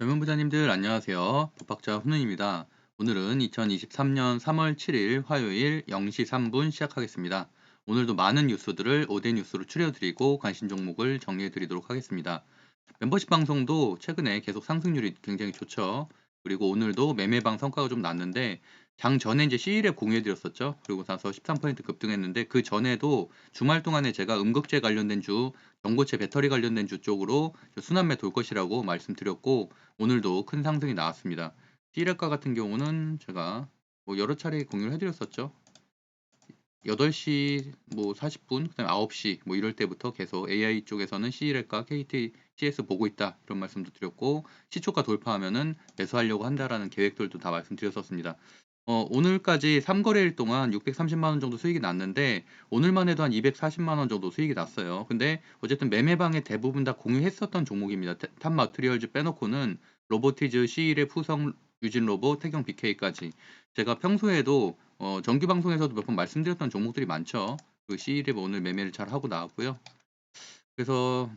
젊은 부자님들 안녕하세요. 법학자 훈훈입니다. 오늘은 2023년 3월 7일 화요일 0시 3분 시작하겠습니다. 오늘도 많은 뉴스들을 5대 뉴스로 추려드리고 관심 종목을 정리해드리도록 하겠습니다. 멤버십 방송도 최근에 계속 상승률이 굉장히 좋죠. 그리고 오늘도 매매방 성과가 좀 났는데 장 전에 이제 C일에 공유해드렸었죠. 그리고 나서 13% 급등했는데 그 전에도 주말 동안에 제가 음극재 관련된 주, 전고체 배터리 관련된 주 쪽으로 순환매 돌 것이라고 말씀드렸고 오늘도 큰 상승이 나왔습니다. C일가 같은 경우는 제가 뭐 여러 차례 공유를 해드렸었죠. 8시 뭐 40분, 그다음에 9시 뭐 이럴 때부터 계속 AI 쪽에서는 C일가, KT, CS 보고 있다 이런 말씀도 드렸고 시초가 돌파하면은 매수하려고 한다라는 계획들도 다 말씀드렸었습니다. 어, 오늘까지 3거래일 동안 630만 원 정도 수익이 났는데 오늘만 해도 한 240만 원 정도 수익이 났어요. 근데 어쨌든 매매방에 대부분 다 공유했었던 종목입니다. 탑 마트리얼즈 빼놓고는 로보티즈, C1의 푸성, 유진 로보, 태경 BK까지 제가 평소에도 어, 정규 방송에서도 몇 번 말씀드렸던 종목들이 많죠. 그 C1에 오늘 매매를 잘 하고 나왔고요. 그래서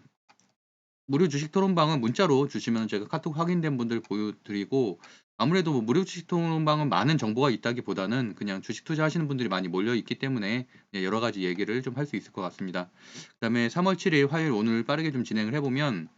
무료 주식 토론방은 문자로 주시면 제가 카톡 확인된 분들 보여드리고 아무래도 뭐 무료 주식 토론방은 많은 정보가 있다기보다는 그냥 주식 투자하시는 분들이 많이 몰려 있기 때문에 여러 가지 얘기를 좀 할 수 있을 것 같습니다. 그다음에 3월 7일 화요일 오늘 빠르게 좀 진행을 해보면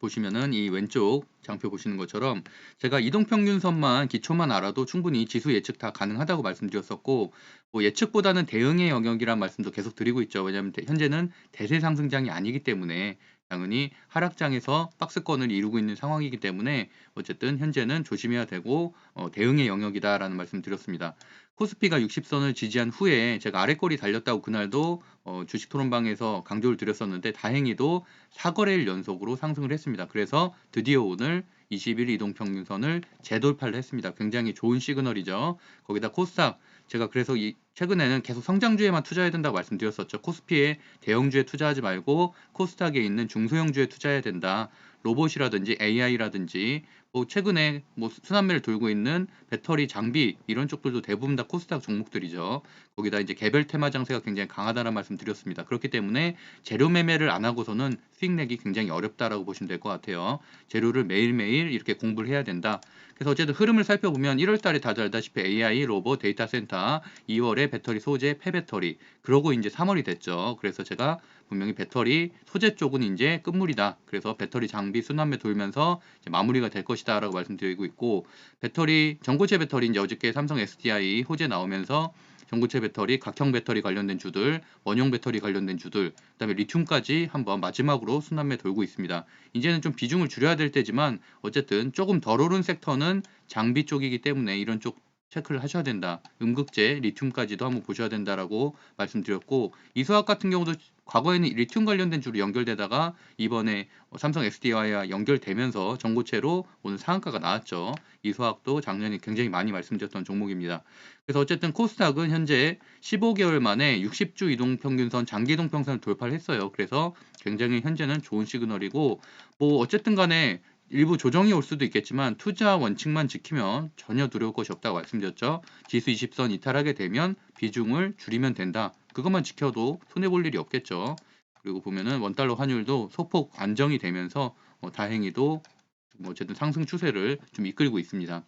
보시면은 이 왼쪽 장표 보시는 것처럼 제가 이동평균선만 기초만 알아도 충분히 지수 예측 다 가능하다고 말씀드렸었고 뭐 예측보다는 대응의 영역이란 말씀도 계속 드리고 있죠. 왜냐하면 현재는 대세 상승장이 아니기 때문에 당연히 하락장에서 박스권을 이루고 있는 상황이기 때문에 어쨌든 현재는 조심해야 되고 어, 대응의 영역이다라는 말씀 드렸습니다. 코스피가 60선을 지지한 후에 제가 아래꼬리 달렸다고 그날도 어, 주식 토론방에서 강조를 드렸었는데 다행히도 4거래일 연속으로 상승을 했습니다. 그래서 드디어 오늘 20일 이동평균선을 재돌파를 했습니다. 굉장히 좋은 시그널이죠. 거기다 코스닥 제가 그래서 이 최근에는 계속 성장주에만 투자해야 된다고 말씀드렸었죠. 코스피에 대형주에 투자하지 말고 코스닥에 있는 중소형주에 투자해야 된다. 로봇이라든지 AI라든지 뭐 최근에 뭐 순환매를 돌고 있는 배터리 장비 이런 쪽들도 대부분 다 코스닥 종목들이죠. 거기다 이제 개별 테마 장세가 굉장히 강하다는 말씀 드렸습니다. 그렇기 때문에 재료 매매를 안 하고서는 수익 내기 굉장히 어렵다라고 보시면 될 것 같아요. 재료를 매일매일 이렇게 공부를 해야 된다. 그래서 어쨌든 흐름을 살펴보면 1월 달에 다들 알다시피 AI, 로봇, 데이터 센터, 2월에 배터리 소재, 폐배터리, 그러고 이제 3월이 됐죠. 그래서 제가 분명히 배터리 소재 쪽은 이제 끝물이다. 그래서 배터리 장비 순환매 돌면서 마무리가 될 것이다 라고 말씀드리고 있고 배터리 전고체 배터리 이제 어저께 삼성 SDI 호재 나오면서 전고체 배터리, 각형 배터리 관련된 주들, 원형 배터리 관련된 주들, 그다음에 리튬까지 한번 마지막으로 순환매 돌고 있습니다. 이제는 좀 비중을 줄여야 될 때지만 어쨌든 조금 덜 오른 섹터는 장비 쪽이기 때문에 이런 쪽 체크를 하셔야 된다. 음극재, 리튬까지도 한번 보셔야 된다라고 말씀드렸고 이수학 같은 경우도 과거에는 리튬 관련된 주로 연결되다가 이번에 삼성 SDI와 연결되면서 전고체로 오늘 상한가가 나왔죠. 이수학도 작년에 굉장히 많이 말씀드렸던 종목입니다. 그래서 어쨌든 코스닥은 현재 15개월 만에 60주 이동 평균선 장기 이동 평선을 돌파를 했어요. 그래서 굉장히 현재는 좋은 시그널이고 뭐 어쨌든 간에 일부 조정이 올 수도 있겠지만 투자 원칙만 지키면 전혀 두려울 것이 없다고 말씀드렸죠. 지수 20선 이탈하게 되면 비중을 줄이면 된다. 그것만 지켜도 손해 볼 일이 없겠죠. 그리고 보면은 원달러 환율도 소폭 안정이 되면서 뭐 다행히도 뭐 어쨌든 상승 추세를 좀 이끌고 있습니다.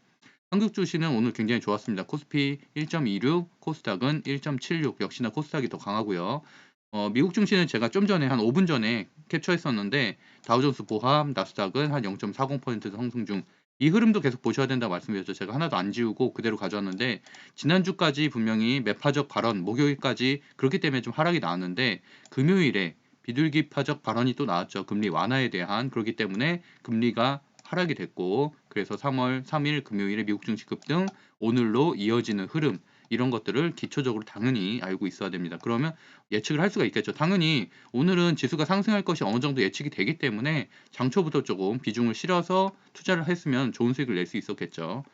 한국 주시는 오늘 굉장히 좋았습니다. 코스피 1.26, 코스닥은 1.76 역시나 코스닥이 더 강하고요. 어, 미국 증시는 제가 좀 전에 한 5분 전에 캡처했었는데 다우존스 보합, 나스닥은 한 0.40% 상승 중. 이 흐름도 계속 보셔야 된다고 말씀드렸죠. 제가 하나도 안 지우고 그대로 가져왔는데 지난주까지 분명히 매파적 발언, 목요일까지 그렇기 때문에 좀 하락이 나왔는데 금요일에 비둘기파적 발언이 또 나왔죠. 금리 완화에 대한 그렇기 때문에 금리가 하락이 됐고 그래서 3월 3일 금요일에 미국 증시 급등 오늘로 이어지는 흐름 이런 것들을 기초적으로 당연히 알고 있어야 됩니다. 그러면 예측을 할 수가 있겠죠. 당연히 오늘은 지수가 상승할 것이 어느 정도 예측이 되기 때문에 장초부터 조금 비중을 실어서 투자를 했으면 좋은 수익을 낼 수 있었겠죠.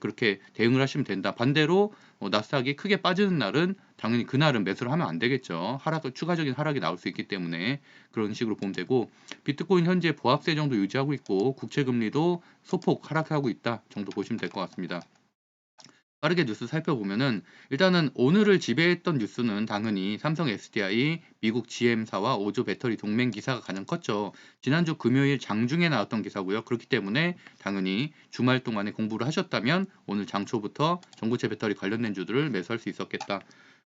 그렇게 대응을 하시면 된다. 반대로 어, 나스닥이 크게 빠지는 날은 당연히 그날은 매수를 하면 안 되겠죠. 하락 추가적인 하락이 나올 수 있기 때문에 그런 식으로 보면 되고 비트코인 현재 보합세 정도 유지하고 있고 국채 금리도 소폭 하락하고 있다 정도 보시면 될 것 같습니다. 빠르게 뉴스 살펴보면은 일단은 오늘을 지배했던 뉴스는 당연히 삼성 SDI, 미국 GM사와 5조 배터리 동맹 기사가 가장 컸죠. 지난주 금요일 장중에 나왔던 기사고요. 그렇기 때문에 당연히 주말 동안에 공부를 하셨다면 오늘 장초부터 전고체 배터리 관련된 주들을 매수할 수 있었겠다.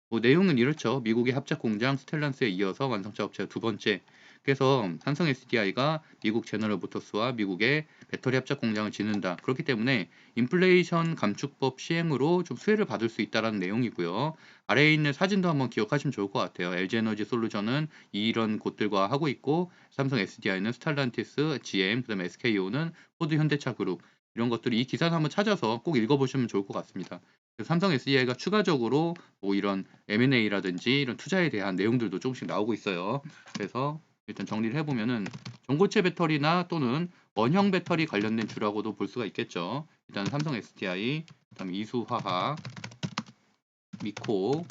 뭐 내용은 이렇죠. 미국의 합작 공장 스텔란스에 이어서 완성차 업체가 두 번째. 그래서 삼성 SDI가 미국 제너럴 모터스와 미국의 배터리 합작 공장을 짓는다. 그렇기 때문에 인플레이션 감축법 시행으로 좀 수혜를 받을 수 있다라는 내용이고요. 아래에 있는 사진도 한번 기억하시면 좋을 것 같아요. LG 에너지 솔루션은 이런 곳들과 하고 있고 삼성 SDI는 스탈란티스, GM, 그다음에 SKO는 포드 현대차 그룹 이런 것들이 이 기사를 한번 찾아서 꼭 읽어보시면 좋을 것 같습니다. 삼성 SDI가 추가적으로 뭐 이런 M&A라든지 이런 투자에 대한 내용들도 조금씩 나오고 있어요. 그래서 일단 정리를 해보면은 전고체 배터리나 또는 원형 배터리 관련된 주라고도 볼 수가 있겠죠. 일단 삼성 SDI, 그다음에 이수화학, 미코.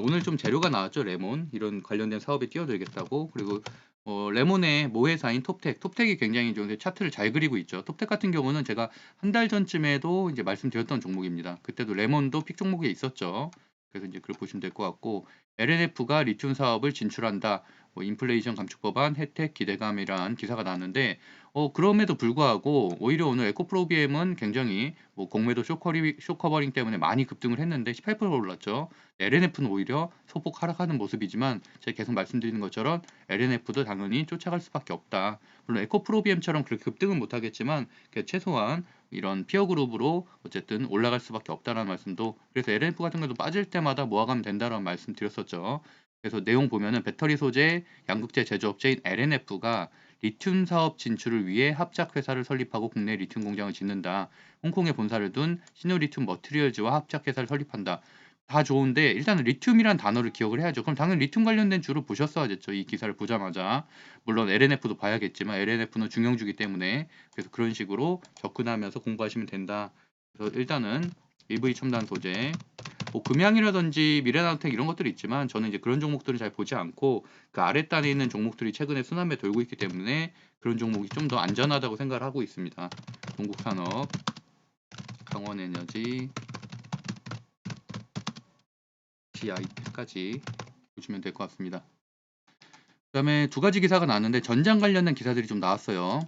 오늘 좀 재료가 나왔죠. 레몬 이런 관련된 사업에 뛰어들겠다고 그리고 어, 레몬의 모회사인 톱텍, 톱텍이 굉장히 좀 차트를 잘 그리고 있죠. 톱텍 같은 경우는 제가 한 달 전쯤에도 이제 말씀드렸던 종목입니다. 그때도 레몬도 픽 종목에 있었죠. 그래서 이제 그걸 보시면 될 것 같고 LNF가 리튬 사업을 진출한다. 뭐 인플레이션 감축 법안 혜택 기대감이란 기사가 나왔는데 어 그럼에도 불구하고 오히려 오늘 에코프로비엠은 굉장히 뭐 공매도 쇼커리, 쇼커버링 때문에 많이 급등을 했는데 18% 올랐죠. LNF는 오히려 소폭 하락하는 모습이지만 제가 계속 말씀드리는 것처럼 LNF도 당연히 쫓아갈 수밖에 없다. 물론 에코프로비엠처럼 그렇게 급등은 못하겠지만 최소한 이런 피어 그룹으로 어쨌든 올라갈 수밖에 없다라는 말씀도 그래서 LNF 같은 것도 빠질 때마다 모아가면 된다라는 말씀 드렸었죠. 그래서 내용 보면은 배터리 소재 양극재 제조업체인 LNF가 리튬 사업 진출을 위해 합작 회사를 설립하고 국내 리튬 공장을 짓는다. 홍콩에 본사를 둔 시노리튬 머트리얼즈와 합작 회사를 설립한다. 다 좋은데 일단은 리튬이란 단어를 기억을 해야죠. 그럼 당연히 리튬 관련된 주를 보셨어야겠죠. 이 기사를 보자마자. 물론 LNF도 봐야겠지만 LNF는 중형주기 때문에 그래서 그런 식으로 접근하면서 공부하시면 된다. 그래서 일단은 EV 첨단 소재 뭐 금양이라든지 미래나노텍 이런 것들이 있지만 저는 이제 그런 종목들을 잘 보지 않고 그 아랫단에 있는 종목들이 최근에 순환매 돌고 있기 때문에 그런 종목이 좀 더 안전하다고 생각을 하고 있습니다. 동국산업, 강원에너지, GIP까지 보시면 될 것 같습니다. 그 다음에 두 가지 기사가 나왔는데 전장 관련된 기사들이 좀 나왔어요.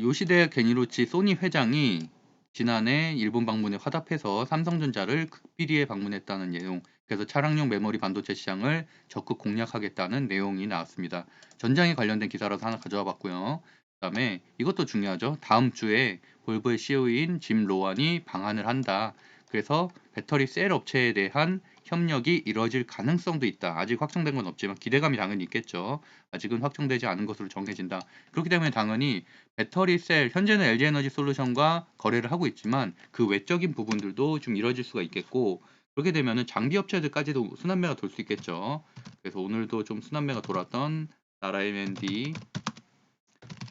그 요시대 게니로치 소니 회장이 지난해 일본 방문에 화답해서 삼성전자를 극비리에 방문했다는 내용, 그래서 차량용 메모리 반도체 시장을 적극 공략하겠다는 내용이 나왔습니다. 전장에 관련된 기사라서 하나 가져와 봤고요. 그 다음에 이것도 중요하죠. 다음 주에 볼보의 CEO인 짐 로완이 방한을 한다. 그래서 배터리 셀 업체에 대한 협력이 이뤄질 가능성도 있다. 아직 확정된 건 없지만 기대감이 당연히 있겠죠. 아직은 확정되지 않은 것으로 정해진다. 그렇기 때문에 당연히 배터리 셀 현재는 LG 에너지 솔루션과 거래를 하고 있지만 그 외적인 부분들도 좀 이뤄질 수가 있겠고 그렇게 되면은 장비 업체들까지도 순환매가 돌 수 있겠죠. 그래서 오늘도 좀 순환매가 돌았던 나라 M&D,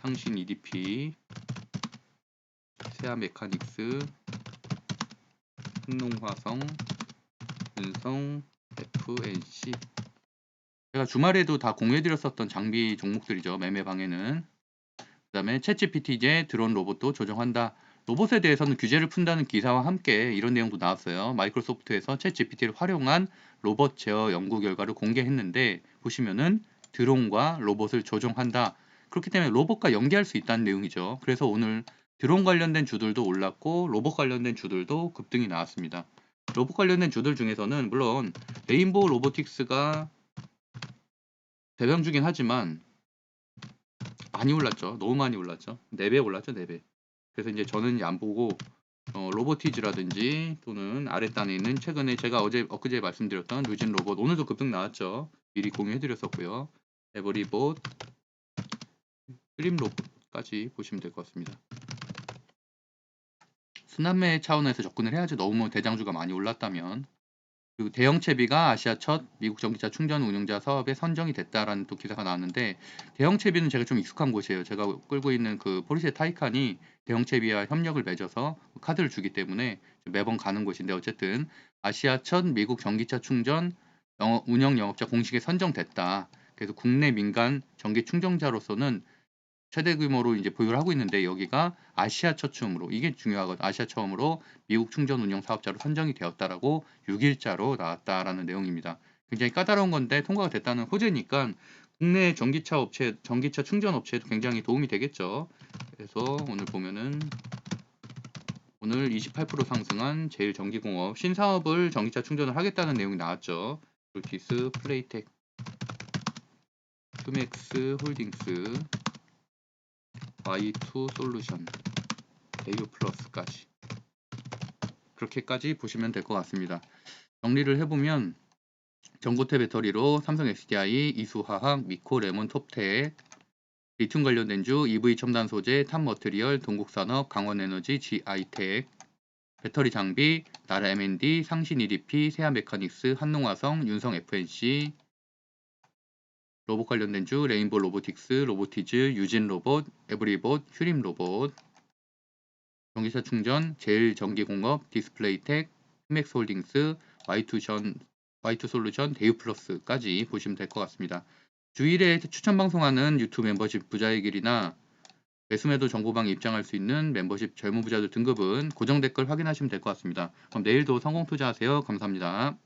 상신 EDP, 세아 메카닉스, 흥농화성, 은성, FNC 제가 주말에도 다 공유해드렸었던 장비 종목들이죠. 매매방에는 그 다음에 챗GPT 이제 드론 로봇도 조정한다. 로봇에 대해서는 규제를 푼다는 기사와 함께 이런 내용도 나왔어요. 마이크로소프트에서 챗GPT를 활용한 로봇 제어 연구 결과를 공개했는데 보시면은 드론과 로봇을 조정한다. 그렇기 때문에 로봇과 연계할 수 있다는 내용이죠. 그래서 오늘 드론 관련된 주들도 올랐고 로봇 관련된 주들도 급등이 나왔습니다. 로봇 관련된 주들 중에서는 물론 레인보우 로보틱스가 대장 주긴 하지만 많이 올랐죠. 너무 많이 올랐죠. 4배 올랐죠, 4배. 그래서 이제 저는 안 보고 어, 로보티즈라든지 또는 아랫단에 있는 최근에 제가 어제 엊그제 말씀드렸던 루진 로봇 오늘도 급등 나왔죠. 미리 공유해드렸었고요. 에버리봇, 플림 로봇까지 보시면 될 것 같습니다. 순환매 차원에서 접근을 해야지 너무 대장주가 많이 올랐다면 그리고 대형 채비가 아시아 첫 미국 전기차 충전 운영자 사업에 선정이 됐다라는 또 기사가 나왔는데 대형 채비는 제가 좀 익숙한 곳이에요. 제가 끌고 있는 그 포르쉐 타이칸이 대형 채비와 협력을 맺어서 카드를 주기 때문에 매번 가는 곳인데 어쨌든 아시아 첫 미국 전기차 충전 영업, 운영 영업자 공식에 선정됐다. 그래서 국내 민간 전기 충전자로서는 최대 규모로 이제 보유를 하고 있는데 여기가 아시아 첫 춤으로 이게 중요하거든. 아시아 처음으로 미국 충전 운영 사업자로 선정이 되었다라고 6일자로 나왔다라는 내용입니다. 굉장히 까다로운 건데 통과가 됐다는 호재니까 국내 전기차 업체, 전기차 충전 업체에도 굉장히 도움이 되겠죠. 그래서 오늘 보면은 오늘 28% 상승한 제일전기공업 신사업을 전기차 충전을 하겠다는 내용이 나왔죠. 루티스, 플레이텍, 투맥스 홀딩스, Y2 솔루션, 대유 플러스까지 그렇게까지 보시면 될 것 같습니다. 정리를 해보면 전고체 배터리로 삼성 SDI, 이수화학, 미코, 레몬, 톱텍, 리튬 관련된 주, EV 첨단 소재, 탑 머트리얼, 동국산업, 강원에너지, GI텍, 배터리 장비, 나라 M&D, 상신 EDP, 세아 메카닉스, 한농화성, 윤성 FNC, 로봇 관련된 주, 레인보 로보틱스, 로보티즈, 유진 로봇, 에브리봇, 휴림 로봇, 전기차 충전, 제일 전기공업, 디스플레이텍, 히맥스 홀딩스, Y2 전 Y2 솔루션, 데유 플러스까지 보시면 될 것 같습니다. 주일에 추천 방송하는 유튜브 멤버십 부자의 길이나 매수매도 정보방에 입장할 수 있는 멤버십 젊은 부자들 등급은 고정 댓글 확인하시면 될 것 같습니다. 그럼 내일도 성공 투자하세요. 감사합니다.